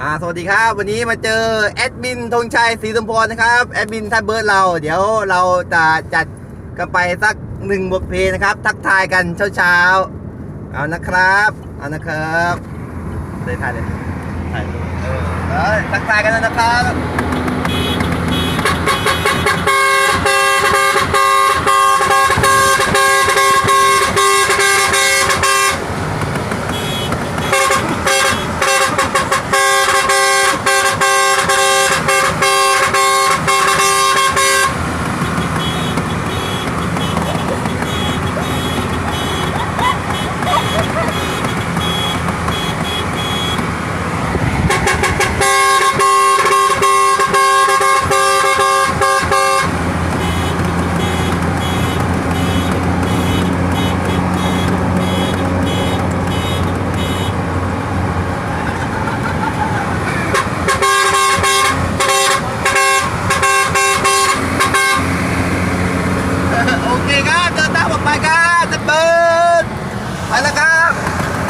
อ่าสวัสดีครับ วันนี้มาเจอแอดมินธงชัยศรีสมพรนะครับแอดมินท่านเบิร์ดเรา เดี๋ยวเราจะจัดกันไปสักหนึ่งบทเพลงนะครับ ทักทายกันเช้าๆเอานะครับเอานะครับเลยถ่ายเลยถ่ายเลยเออทักทายกันนะครับ